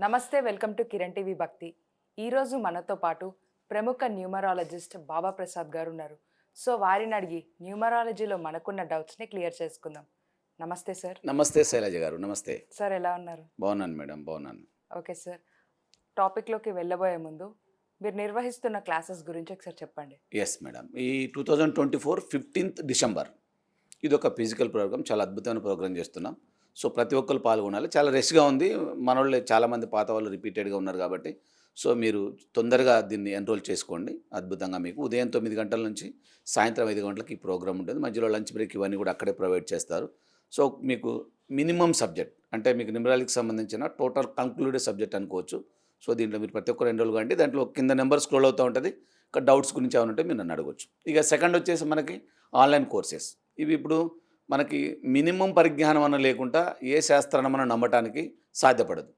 నమస్తే welcome to Kiran TV భక్తి. ఈరోజు మనతో పాటు ప్రముఖ న్యూమరాలజిస్ట్ బాబా ప్రసాద్ గారు ఉన్నారు. సో వారిని అడిగి న్యూమరాలజీలో మనకున్న డౌట్స్ని క్లియర్ చేసుకుందాం. నమస్తే సార్. నమస్తే శైలజ గారు. నమస్తే. సార్ ఎలా ఉన్నారు? బాగున్నాను మేడం బాగున్నాను. Okay sir. టాపిక్లోకి వెళ్ళబోయే ముందు మీరు నిర్వహిస్తున్న క్లాసెస్ గురించి ఒకసారి చెప్పండి. Yes madam. ఈ two thousand twenty four fifteenth December. ఇది ఒక ఫిజికల్ ప్రోగ్రామ్ చాలా అద్భుతమైన ప్రోగ్రామ్ చేస్తున్నాం. సో ప్రతి ఒక్కరు పాల్గొనాలి. చాలా రెస్ట్గా ఉంది. మన వాళ్ళు చాలామంది పాత వాళ్ళు రిపీటెడ్గా ఉన్నారు కాబట్టి. సో మీరు తొందరగా దీన్ని ఎన్రోల్ చేసుకోండి. అద్భుతంగా మీకు ఉదయం తొమ్మిది గంటల నుంచి సాయంత్రం ఐదు గంటలకు ఈ ప్రోగ్రామ్ ఉంటుంది. మధ్యలో లంచ్ బ్రేక్ ఇవన్నీ కూడా అక్కడే ప్రొవైడ్ చేస్తారు. సో మీకు మినిమం సబ్జెక్ట్ అంటే మీకు నిమరాలికి సంబంధించిన టోటల్ కంక్లూడెడ్ సబ్జెక్ట్ అనుకోవచ్చు. సో దీంట్లో మీరు ప్రతి ఒక్కరు ఎన్రోల్ కాండి. దాంట్లో కింద నెంబర్ స్క్రోల్ అవుతూ ఉంటుంది. ఇక్కడ డౌట్స్ గురించి ఏమైనా ఉంటే మీరు నన్ను అడగవచ్చు ఇక సెకండ్ వచ్చేసి మనకి ఆన్లైన్ కోర్సెస్. ఇవి ఇప్పుడు మనకి మినిమం పరిజ్ఞానం అన్న లేకుండా ఏ శాస్త్రాన్ని మనం నమ్మటానికి సాధ్యపడదు.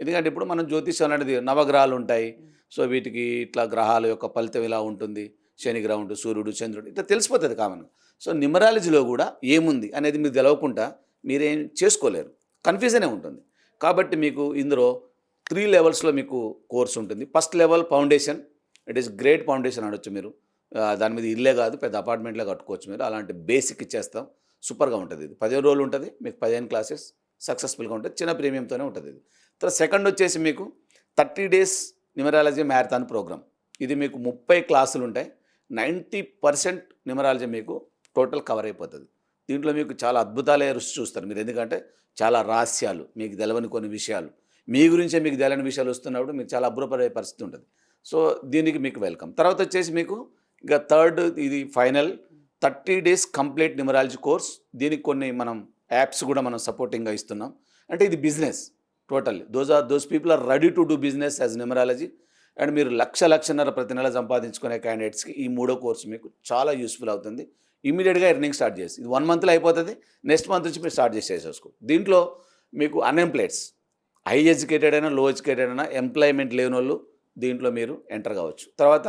ఎందుకంటే ఇప్పుడు మనం జ్యోతిష్యం అనేది నవగ్రహాలు ఉంటాయి. సో వీటికి ఇట్లా గ్రహాల యొక్క ఫలితం ఇలా ఉంటుంది. శని గ్రహం సూర్యుడు చంద్రుడు ఇట్లా తెలిసిపోతుంది కామన్గా సో న్యూమరాలజీలో కూడా ఏముంది అనేది మీరు తెలవకుండా మీరేం చేసుకోలేరు. కన్ఫ్యూజనే ఉంటుంది. కాబట్టి మీకు ఇందులో త్రీ లెవెల్స్లో మీకు కోర్స్ ఉంటుంది. First level foundation. It is great foundation అనొచ్చు మీరు. దాని మీద ఇల్లే కాదు పెద్ద అపార్ట్మెంట్లో కట్టుకోవచ్చు మీరు. అలాంటి బేసిక్ ఇచ్చేస్తాం. సూపర్గా ఉంటుంది ఇది. పదిహేను రోజులు ఉంటుంది మీకు పదిహేను క్లాసెస్ సక్సెస్ఫుల్గా ఉంటుంది చిన్న ప్రీమియంతోనే ఉంటుంది ఇది. తర్వాత సెకండ్ వచ్చేసి మీకు thirty days numerology marathon program ఇది మీకు ముప్పై క్లాసులు ఉంటాయి నైంటీ పర్సెంట్ న్యూమరాలజీ మీకు టోటల్ కవర్ అయిపోతుంది. దీంట్లో మీకు చాలా అద్భుతాలే రుచి చూస్తారు మీరు. ఎందుకంటే చాలా రహస్యాలు మీకు తెలవని కొన్ని విషయాలు. మీ గురించే మీకు తెలియని విషయాలు వస్తున్నప్పుడు మీకు చాలా అభ్రపడే పరిస్థితి ఉంటుంది. సో దీనికి మీకు వెల్కమ్ తర్వాత వచ్చేసి మీకు ఇక థర్డ్ ఇది final thirty days complete numerology course. దీనికి కొన్ని మనం యాప్స్ కూడా మనం సపోర్టింగ్గా ఇస్తున్నాం. అంటే ఇది business total those are those people are ready to do business as numerology. And మీరు లక్ష లక్షన్నర ప్రతి నెల సంపాదించుకునే క్యాండిడేట్స్కి ఈ మూడో కోర్సు మీకు చాలా యూస్ఫుల్ అవుతుంది. ఇమీడియట్గా ఎర్నింగ్ స్టార్ట్ చేసి ఇది వన్ మంత్లో అయిపోతుంది. నెక్స్ట్ మంత్ నుంచి మీరు స్టార్ట్ చేసేసుకో దీంట్లో మీకు అన్ఎంప్లాయిడ్స్ హై ఎడ్యుకేటెడ్ అయినా లో ఎడ్యుకేటెడ్ అయినా ఎంప్లాయ్మెంట్ లేని వాళ్ళు దీంట్లో మీరు ఎంటర్ కావచ్చు. తర్వాత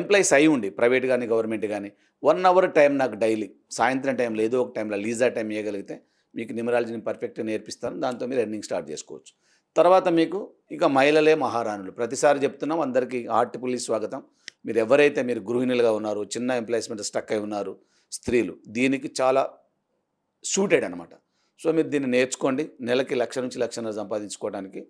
ఎంప్లాయీస్ అయి ఉండి ప్రైవేట్ కానీ గవర్నమెంట్ కానీ వన్ అవర్ టైం నాకు డైలీ సాయంత్రం టైంలో ఏదో ఒక టైంలో లీజర్ టైం ఇవ్వగలిగితే మీకు న్యూమరాలజీని పర్ఫెక్ట్గా నేర్పిస్తాను. దాంతో మీరు ఎర్నింగ్ స్టార్ట్ చేసుకోవచ్చు. తర్వాత మీకు ఇక మహిళలే మహారాణులు. ప్రతిసారి చెప్తున్నాం అందరికీ పులి స్వాగతం. మీరు ఎవరైతే మీరు గృహిణులుగా ఉన్నారు చిన్న ఎంప్లాయ్స్మెంట్ స్టక్ అయి ఉన్నారు స్త్రీలు దీనికి చాలా సూటెడ్ అనమాట సో మీరు దీన్ని నేర్చుకోండి. నెలకి లక్ష నుంచి లక్షన్నర సంపాదించుకోవడానికి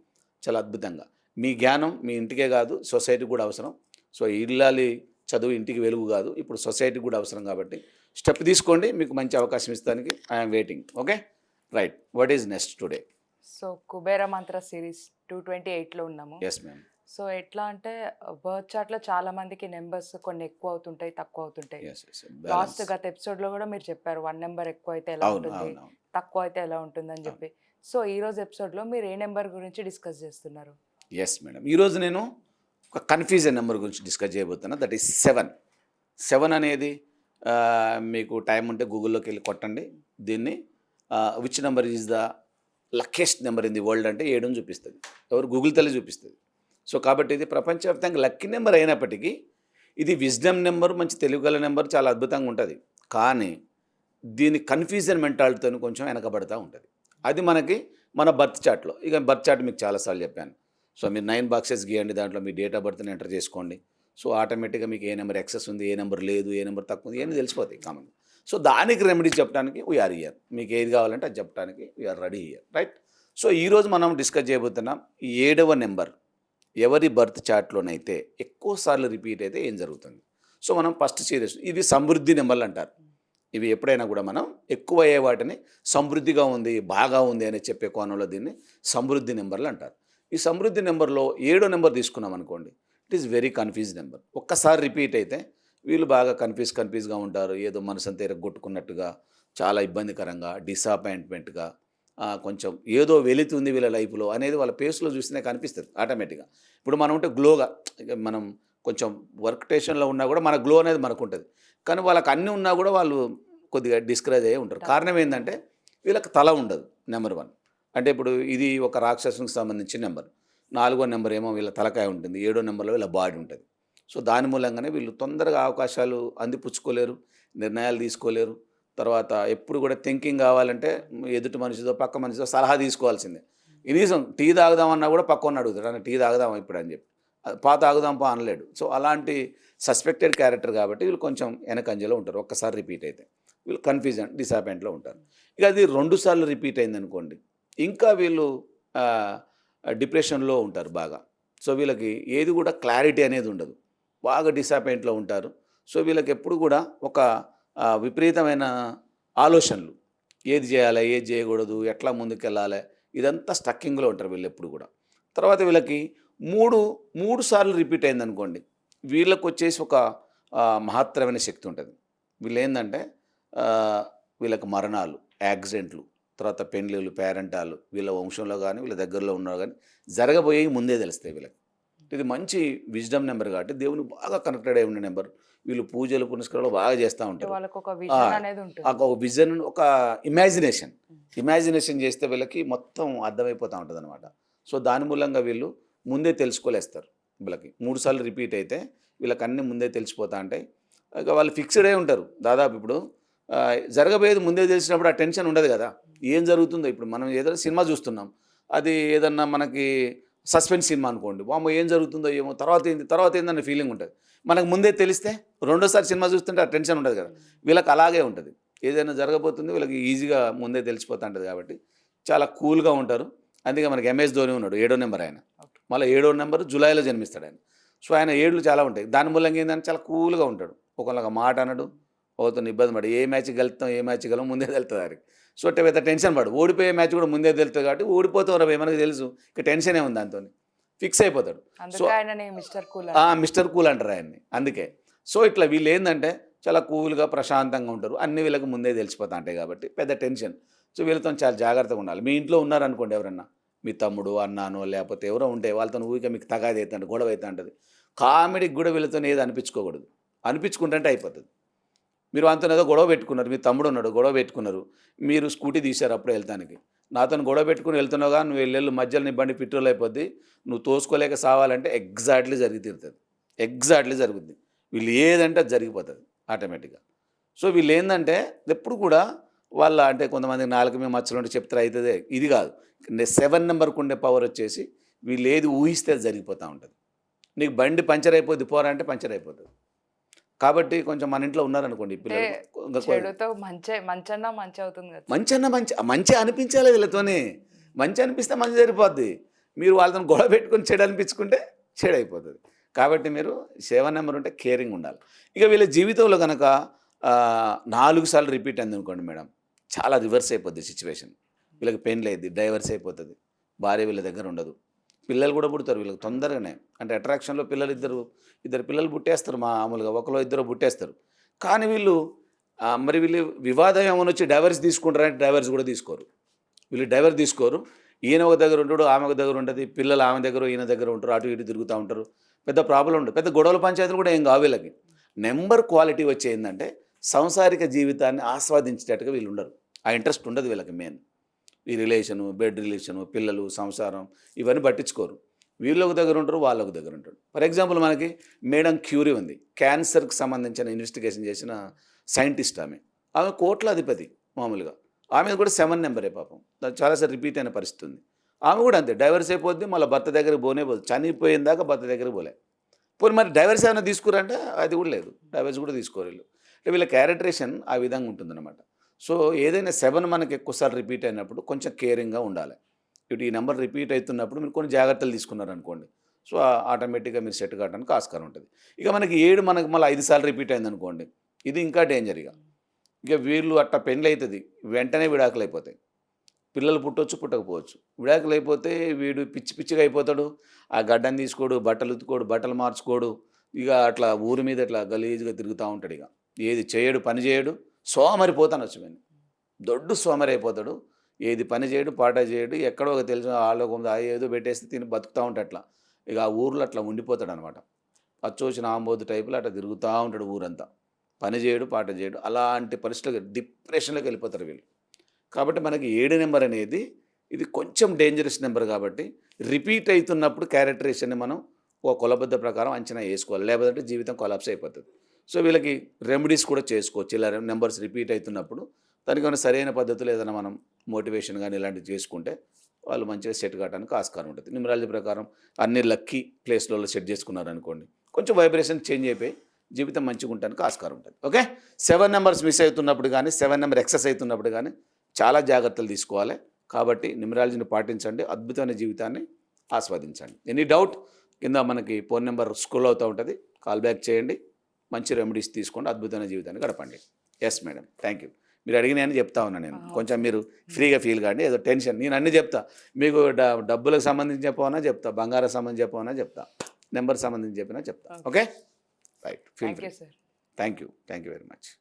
చాలా అద్భుతంగా. మీ జ్ఞానం మీ ఇంటికే కాదు సొసైటీకి కూడా అవసరం. సో ఇల్లాలి చదువు ఇంటికి వెలుగు కాదు. ఇప్పుడు సొసైటీకి కూడా అవసరం కాబట్టి స్టెప్ తీసుకోండి మీకు మంచి అవకాశం ఇస్తానికి I'm waiting okay right what is next today so Kubera Mantra series two twenty ఎయిట్లో ఉన్నాము. ఎస్ మ్యామ్ సో ఎట్లా అంటే బర్త్ చార్ట్లో చాలా మందికి నెంబర్స్ కొన్ని ఎక్కువ అవుతుంటాయి తక్కువ అవుతుంటాయి. లాస్ట్ గత ఎపిసోడ్లో కూడా మీరు చెప్పారు వన్ నెంబర్ ఎక్కువ అయితే ఎలా ఉంటుంది తక్కువ అయితే ఎలా ఉంటుంది అని చెప్పి సో ఈ రోజు ఎపిసోడ్లో మీరు ఏ నెంబర్ గురించి డిస్కస్ చేస్తున్నారు? ఎస్ మేడం ఈరోజు నేను ఒక కన్ఫ్యూజన్ నెంబర్ గురించి డిస్కస్ చేయబోతున్నా. దట్ ఈస్ సెవెన్ సెవెన్ అనేది మీకు టైం ఉంటే గూగుల్లోకి వెళ్ళి కొట్టండి. దీన్ని which number is the luckiest number in the world అంటే ఏడుని చూపిస్తుంది. ఎవరు గూగుల్ తల్లి చూపిస్తుంది. సో కాబట్టి ఇది ప్రపంచవ్యాప్తంగా లక్కీ నెంబర్ అయినప్పటికీ ఇది విజ్డమ్ నెంబర్ మంచి తెలుగుగల నెంబర్ చాలా అద్భుతంగా ఉంటుంది. కానీ దీని కన్ఫ్యూజన్ మెంటాలిటీతో కొంచెం వెనకబడతా ఉంటుంది. అది మనకి మన బర్త్ చార్ట్లో ఇక బర్త్ చార్ట్ మీకు చాలాసార్లు చెప్పాను. సో మీరు నైన్ బాక్సెస్ గీయండి దాంట్లో మీ డేట్ ఆఫ్ బర్త్ని ఎంటర్ చేసుకోండి. సో ఆటోమేటిక్గా మీకు ఏ నెంబర్ ఎక్సెస్ ఉంది ఏ నెంబర్ లేదు ఏ నెంబర్ తక్కువ ఉంది ఇవన్నీ తెలిసిపోతాయి కామన్ సో దానికి రెమెడీ చెప్పడానికి వీఆర్ ఇయర్ మీకు ఏది కావాలంటే అది చెప్పడానికి we're ready here right so ఈరోజు మనం డిస్కస్ చేయబోతున్నాం ఈ ఏడవ నెంబర్. ఎవరి బర్త్ చార్ట్లోనైతే ఎక్కువసార్లు రిపీట్ అయితే ఏం జరుగుతుంది? సో మనం ఫస్ట్ సీరియస్ ఇవి సమృద్ధి నెంబర్లు అంటారు. ఇవి ఎప్పుడైనా కూడా మనం ఎక్కువ అయ్యే వాటిని సమృద్ధిగా ఉంది బాగా ఉంది అని చెప్పే కోణంలో దీన్ని సమృద్ధి నెంబర్లు అంటారు. ఈ సమృద్ధి నెంబర్లో ఏడో నెంబర్ తీసుకున్నాం అనుకోండి it is very confuse number ఒక్కసారి రిపీట్ అయితే వీళ్ళు బాగా కన్ఫ్యూజ్ కన్ఫ్యూజ్గా ఉంటారు. ఏదో మనసు అంతా ఎరగొట్టుకున్నట్టుగా చాలా ఇబ్బందికరంగా డిసప్పాయింట్మెంట్గా కొంచెం ఏదో వెళుతుంది వీళ్ళ లైఫ్లో అనేది వాళ్ళ పేస్లో చూస్తేనే కనిపిస్తుంది ఆటోమేటిక్గా ఇప్పుడు మనం ఉంటే గ్లోగా మనం కొంచెం వర్క్ టేషన్లో ఉన్నా కూడా మన గ్లో అనేది మనకు ఉంటుంది. కానీ వాళ్ళకి అన్నీ ఉన్నా కూడా వాళ్ళు కొద్దిగా డిస్కరేజ్ అయ్యి ఉంటారు. కారణం ఏంటంటే వీళ్ళకి తల ఉండదు నెంబర్ వన్ అంటే ఇప్పుడు ఇది ఒక రాక్షసునికి సంబంధించిన నెంబర్. నాలుగో నెంబర్ ఏమో వీళ్ళ తలకాయ ఉంటుంది. ఏడో నెంబర్లో వీళ్ళ బాడీ ఉంటుంది. సో దాని మూలంగానే వీళ్ళు తొందరగా అవకాశాలు అందిపుచ్చుకోలేరు నిర్ణయాలు తీసుకోలేరు. తర్వాత ఎప్పుడు కూడా థింకింగ్ కావాలంటే ఎదుటి మనిషితో పక్క మనిషితో సలహా తీసుకోవాల్సిందే. కనీసం టీ తాగుదామన్నా కూడా పక్కన అడుగుతాడు. అని టీ తాగుదామా ఇప్పుడు? అని చెప్పి. పా తాగుదాం పా అనలేడు. సో అలాంటి సస్పెక్టెడ్ క్యారెక్టర్ కాబట్టి వీళ్ళు కొంచెం వెనకంజలో ఉంటారు. ఒక్కసారి రిపీట్ అయితే. వీళ్ళు కన్ఫ్యూజన్ డిసప్పాయింట్లో ఉంటారు. ఇక అది రెండు సార్లు రిపీట్ అయింది అనుకోండి ఇంకా వీళ్ళు డిప్రెషన్లో ఉంటారు బాగా. సో వీళ్ళకి ఏది కూడా క్లారిటీ అనేది ఉండదు. బాగా డిసప్పాయింట్లో ఉంటారు. సో వీళ్ళకి ఎప్పుడు కూడా ఒక విపరీతమైన ఆలోచనలు. ఏది చేయాలి ఏది చేయకూడదు ఎట్లా ముందుకెళ్ళాలి ఇదంతా స్టక్కింగ్లో ఉంటారు వీళ్ళు ఎప్పుడు కూడా. తర్వాత వీళ్ళకి మూడు మూడు సార్లు రిపీట్ అయిందనుకోండి వీళ్ళకు వచ్చేసి ఒక మహత్తరమైన శక్తి ఉంటుంది. వీళ్ళు ఏంటంటే వీళ్ళకి మరణాలు యాక్సిడెంట్లు. తర్వాత పెండ్లిళ్ళు పేరెంటాలు వీళ్ళ వంశంలో కానీ వీళ్ళ దగ్గరలో ఉన్నారు కానీ జరగబోయేవి ముందే తెలుస్తాయి వీళ్ళకి. ఇది మంచి విజ్డమ్ నెంబర్ కాబట్టి దేవుని బాగా కనెక్టెడ్ అయి ఉన్న నెంబర్. వీళ్ళు పూజలు పునస్కారాలు బాగా చేస్తూ ఉంటారు. ఒక విజన్ ఒక ఇమాజినేషన్. ఇమాజినేషన్ చేస్తే వీళ్ళకి మొత్తం అర్థమైపోతూ ఉంటుంది అనమాట సో దాని మూలంగా వీళ్ళు ముందే తెలుసుకోలేస్తారు వీళ్ళకి. మూడు సార్లు రిపీట్ అయితే వీళ్ళకి అన్నీ ముందే తెలిసిపోతా ఉంటాయి. ఇక వాళ్ళు ఫిక్స్డ్ అయి ఉంటారు. దాదాపు ఇప్పుడు జరగబోయేది ముందే తెలిసినప్పుడు ఆ టెన్షన్ ఉండదు కదా. ఏం జరుగుతుందో ఇప్పుడు మనం ఏదైనా సినిమా చూస్తున్నాం. అది ఏదన్నా మనకి సస్పెన్స్ సినిమా అనుకోండి. వామో ఏం జరుగుతుందో ఏమో తర్వాత ఏంది తర్వాత ఏందన్న ఫీలింగ్ ఉంటుంది. మనకు ముందే తెలిస్తే రెండోసారి సినిమా చూస్తుంటే ఆ టెన్షన్ ఉండదు కదా. వీళ్ళకి అలాగే ఉంటుంది. ఏదైనా జరగబోతుంది వీళ్ళకి ఈజీగా ముందే తెలిసిపోతూ ఉంటుంది కాబట్టి చాలా కూల్గా ఉంటారు. అందుకే మనకి ఎంఎస్ ధోని ఉన్నాడు ఏడో నెంబర్ ఆయన. మళ్ళీ ఏడో నెంబర్ జూలైలో జన్మిస్తాడు ఆయన. సో ఆయన ఏళ్ళు చాలా ఉంటాయి. దాని మూలంగా ఏంటంటే చాలా కూల్గా ఉంటాడు. ఒకళ్ళకి మాట అనడు ఒకరితో ఇబ్బంది పడు ఏ మ్యాచ్కి వెళ్తాం ఏ మ్యాచ్కి వెళ్ళాం ముందే తెలుస్తుంది ఆయనకి. సో అంటే పెద్ద టెన్షన్ పడు. ఓడిపోయే మ్యాచ్ కూడా ముందే తెలుస్తుంది కాబట్టి ఓడిపోతాం రా మనకి తెలుసు. ఇక టెన్షనే ఉంది దాంతో ఫిక్స్ అయిపోతాడు. ఆయనని మిస్టర్ కూల్ ఆ, మిస్టర్ కూల్ అంటారు ఆయన్ని. అందుకే. సో ఇట్లా వీళ్ళు ఏంటంటే చాలా కూల్గా ప్రశాంతంగా ఉంటారు. అన్ని వీళ్ళకి ముందే తెలిసిపోతా ఉంటాయి కాబట్టి పెద్ద టెన్షన్. సో వీళ్ళతో చాలా జాగ్రత్తగా ఉండాలి. మీ ఇంట్లో ఉన్నారనుకోండి ఎవరన్నా. మీ తమ్ముడు అన్నానో లేకపోతే ఎవరో ఉంటే వాళ్ళతో ఊరికే మీకు తగాది అవుతుంటుంది గొడవ అవుతుంటుంది. కామెడీకి కూడా వీళ్ళతో ఏది అనిపించుకోకూడదు. అనిపించుకుంటే అయిపోతుంది. మీరు అంత ఏదో గొడవ పెట్టుకున్నారు మీ తమ్ముడు ఉన్నాడు గొడవ పెట్టుకున్నారు. మీరు స్కూటీ తీశారు అప్పుడు వెళ్తానికి. నాతో గొడవ పెట్టుకుని వెళ్తున్నావుగా నువ్వు వెళ్ళెళ్ళు మధ్యలో నీ బండి పెట్రోల్ అయిపోద్ది. నువ్వు తోసుకోలేక సావాలంటే ఎగ్జాక్ట్లీ జరిగి తీరుతుంది. ఎగ్జాక్ట్లీ జరుగుద్ది. వీళ్ళు ఏదంటే అది జరిగిపోతుంది ఆటోమేటిక్గా. సో వీళ్ళు ఏంటంటే ఎప్పుడు కూడా వాళ్ళ అంటే కొంతమంది నాలుగు మీద మచ్చలు ఉంటే చెప్తారు అవుతుంది ఇది కాదు. సెవెన్ నెంబర్కి ఉండే పవర్ వచ్చేసి వీళ్ళు ఏది ఊహిస్తే అది జరిగిపోతూ ఉంటుంది. నీకు బండి పంచర్ అయిపోద్ది పోరా అంటే పంచర్ అయిపోతుంది. కాబట్టి కొంచెం మన ఇంట్లో ఉన్నారనుకోండి చెడుతో మంచి మంచన్నా మంచి అవుతుంది మంచి అన్న మంచి మంచి అనిపించాలి వీళ్ళతోనే. మంచి అనిపిస్తే మంచి సరిపోద్ది. మీరు వాళ్ళతో గొడవ పెట్టుకొని చెడు అనిపించుకుంటే చెడు అయిపోతుంది. కాబట్టి మీరు సెవెన్ నెంబర్ ఉంటే కేరింగ్ ఉండాలి. ఇక వీళ్ళ జీవితంలో కనుక నాలుగు సార్లు రిపీట్ అయింది అనుకోండి మేడం చాలా రివర్స్ అయిపోద్ది సిచ్యువేషన్. వీళ్ళకి పెయిన్ లేదు డైవర్స్ అయిపోతుంది. భార్య వీళ్ళ దగ్గర ఉండదు. పిల్లలు కూడా పుడతారు వీళ్ళకి తొందరగానే. అంటే అట్రాక్షన్లో పిల్లలు ఇద్దరు ఇద్దరు పిల్లలు పుట్టేస్తారు మామూలుగా ఒకరు ఇద్దరు పుట్టేస్తారు. కానీ వీళ్ళు మరి వీళ్ళు వివాదం ఏమైనా వచ్చి డైవర్స్ తీసుకుంటారంటే డైవర్స్ కూడా తీసుకోరు. వీళ్ళు డైవర్స్ తీసుకోరు. ఈయన ఒక దగ్గర ఉంటాడు ఆమె ఒక దగ్గర ఉంటుంది పిల్లలు ఆమె దగ్గర ఈయన దగ్గర ఉంటారు అటు ఇటు తిరుగుతూ ఉంటారు. పెద్ద ప్రాబ్లం ఉండదు. పెద్ద గొడవల పంచాయతీలు కూడా ఏం కావు వీళ్ళకి. నెంబర్ క్వాలిటీ వచ్చే ఏంటంటే సంసారిక జీవితాన్ని ఆస్వాదించేటట్టుగా వీళ్ళు ఉండరు. ఆ ఇంట్రెస్ట్ ఉండదు వీళ్ళకి మెయిన్. ఈ రిలేషను బెడ్ రిలేషను పిల్లలు సంసారం ఇవన్నీ పట్టించుకోరు. వీళ్ళు ఒక దగ్గర ఉంటారు వాళ్ళు ఒక దగ్గర ఉంటారు. ఫర్ ఎగ్జాంపుల్ మనకి మేడం క్యూరీ ఉంది. క్యాన్సర్కి సంబంధించిన ఇన్వెస్టిగేషన్ చేసిన సైంటిస్ట్ ఆమె. ఆమె కోట్ల అధిపతి మామూలుగా. ఆమె కూడా సెవెన్ నెంబరే పాపం. చాలాసార్లు రిపీట్ అయిన పరిస్థితి ఉంది. ఆమె కూడా అంతే డైవర్స్ అయిపోద్ది మళ్ళీ భర్త దగ్గరికి పోనే పోదు. చనిపోయిందాకా భర్త దగ్గరికి పోలే. పోనీ మరి డైవర్స్ ఏమైనా తీసుకురంటే అది కూడా లేదు. డైవర్స్ కూడా తీసుకోరు వీళ్ళు. అంటే వీళ్ళ క్యారెక్టరేషన్ ఆ విధంగా ఉంటుందన్నమాట. సో ఏదైనా సెవెన్ మనకి ఎక్కువసార్లు రిపీట్ అయినప్పుడు కొంచెం కేరింగ్గా ఉండాలి. ఇటు ఈ నెంబర్ రిపీట్ అవుతున్నప్పుడు మీరు కొన్ని జాగ్రత్తలు తీసుకున్నారనుకోండి. సో ఆటోమేటిక్గా మీరు సెట్ కావడానికి ఆస్కారం ఉంటుంది. ఇక మనకి ఏడు మనకి మళ్ళీ ఐదు సార్లు రిపీట్ అయిందనుకోండి ఇది ఇంకా డేంజర్ ఇక. ఇక వీళ్ళు అట్ట పెళ్ళి అవుతుంది వెంటనే విడాకులు అయిపోతాయి పిల్లలు పుట్టవచ్చు పుట్టకపోవచ్చు. విడాకులు అయిపోతే వీడు పిచ్చి పిచ్చిగా అయిపోతాడు. ఆ గడ్డని తీసుకోడు బట్టలు ఉతుకోడు బట్టలు మార్చుకోడు ఇక అట్లా ఊరి మీద ఇట్లా గలీజ్గా తిరుగుతూ ఉంటాడు ఇక. ఏది చేయడు పని చేయడు. సోమరిపోతాను వచ్చి నేను దొడ్డు సోమరైపోతాడు. అయిపోతాడు ఏది పని చేయడు పాట చేయడు ఎక్కడో ఒక తెలిసిన ఆలోకం ఆ ఏదో పెట్టేస్తే తిని బతుకుతూ ఉంటాడు అట్లా. ఇక ఆ ఊర్లో అట్లా ఉండిపోతాడు అనమాట అచ్చోచిన ఆంబోదు టైపులో అట్లా తిరుగుతూ ఉంటాడు ఊరంతా. పని చేయడు పాట చేయడు అలాంటి పరిస్థితులు డిప్రెషన్లోకి వెళ్ళిపోతారు వీళ్ళు. కాబట్టి మనకి ఏడు నెంబర్ అనేది ఇది కొంచెం డేంజరస్ నెంబర్ కాబట్టి రిపీట్ అవుతున్నప్పుడు క్యారెక్టరేషన్ని మనం ఒక కొలబద్ద ప్రకారం అంచనా వేసుకోవాలి. లేకపోతే జీవితం కొలాప్స్ అయిపోతుంది. సో వీళ్ళకి రెమెడీస్ కూడా చేసుకోవచ్చు. ఇలా నెంబర్స్ రిపీట్ అవుతున్నప్పుడు దానికి ఏమైనా సరైన పద్ధతులు ఏదైనా మనం మోటివేషన్ కానీ ఇలాంటివి చేసుకుంటే వాళ్ళు మంచిగా సెట్ కావడానికి ఆస్కారం ఉంటుంది. న్యూమరాలజీ ప్రకారం అన్ని లక్కీ ప్లేస్లలో సెట్ చేసుకున్నారు అనుకోండి కొంచెం వైబ్రేషన్ చేంజ్ అయిపోయి జీవితం మంచిగా ఉండడానికి ఆస్కారం ఉంటుంది. ఓకే సెవెన్ నెంబర్స్ మిస్ అవుతున్నప్పుడు కానీ సెవెన్ నెంబర్ ఎక్సెస్ అవుతున్నప్పుడు కానీ చాలా జాగ్రత్తలు తీసుకోవాలి. కాబట్టి న్యూమరాలజీని పాటించండి అద్భుతమైన జీవితాన్ని ఆస్వాదించండి. ఎనీ డౌట్ కింద మనకి ఫోన్ నెంబర్ స్కూల్ అవుతూ ఉంటుంది. కాల్ బ్యాక్ చేయండి. మంచి రెమెడీస్ తీసుకోండి అద్భుతమైన జీవితాన్ని గడపండి. ఎస్ మేడం థ్యాంక్ యూ మీరు అడిగినాయని చెప్తా ఉన్నా నేను. కొంచెం మీరు ఫ్రీగా ఫీల్ కాండి. ఏదో టెన్షన్ నేను అన్నీ చెప్తా. మీకు డ- డబ్బులకు సంబంధించి చెప్పవనా చెప్తా. బంగారం సంబంధించి చెప్పవనా చెప్తా. నెంబర్ సంబంధించి చెప్పినా చెప్తా. Okay right feel thank you thank you very much